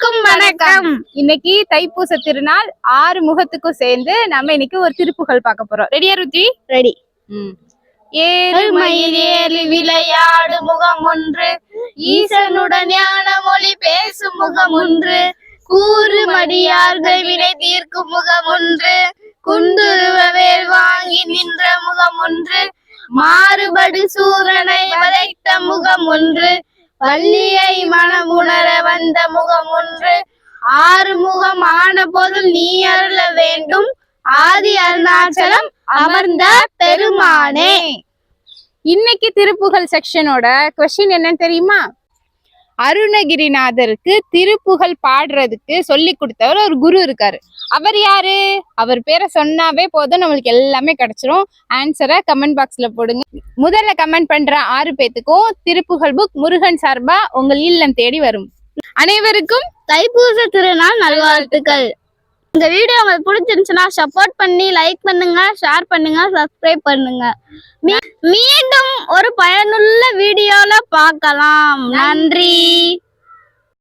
அனைவருக்கும் வணக்கம். இன்னைக்கு தைப்பூச திருநாள் ஆறு முகத்துக்கும் சேர்ந்து நம்ம இன்னைக்கு ஒரு திருப்புகழ் பார்க்க போறோம். ரெடியா ருச்சி ரெடி ஏறுமயில் ஏறி விளையாடு முகம் ஒன்று. ஈசனுடன் ஞான மொழி பேசும் முகம் ஒன்று. கூறு மடியார்கள் வினை தீர்க்கும் முகம் ஒன்று. குண்டுருவ வேல் வாங்கி நின்ற முகம் ஒன்று. மாறுபடு சூரனை வதைத்த முகம் ஒன்று. வள்ளியை மனம் உணர வந்த முகம் ஒன்று ஆறு முகம் ஆன போதும் நீ அருள வேண்டும். ஆதி அருணாச்சலம் அமர்ந்த பெருமானே. இன்னைக்கு திருப்புகழ் செக்ஷனோட கொஸ்டின் என்னன்னு தெரியுமா? அருணகிரிநாதருக்கு திருப்புகழ் பாடுறதுக்கு சொல்லி கொடுத்தவர் ஒரு குரு இருக்காரு. அவர் யாரு? அவர் பேரை சொன்னாவே போதும் நம்மளுக்கு எல்லாமே கிடைச்சிரும். ஆன்சரை கமெண்ட் பாக்ஸ்ல போடுங்க. முதல்ல கமெண்ட் பண்ற ஆறு பேத்துக்கும் திருப்புகழ் புக் முருகன் சார்பா உங்கள் இல்லம் தேடி வரும். அனைவருக்கும் தைப்பூச திருநாள் நல்வாழ்த்துக்கள். இந்த வீடியோ உங்களுக்கு பிடிச்சிருந்துச்சுன்னா சப்போர்ட் பண்ணி லைக் பண்ணுங்க ஷேர் பண்ணுங்க சப்ஸ்கிரைப் பண்ணுங்க. மீ- மீண்டும் ஒரு பயனுள்ள வீடியோல பார்க்கலாம். நன்றி.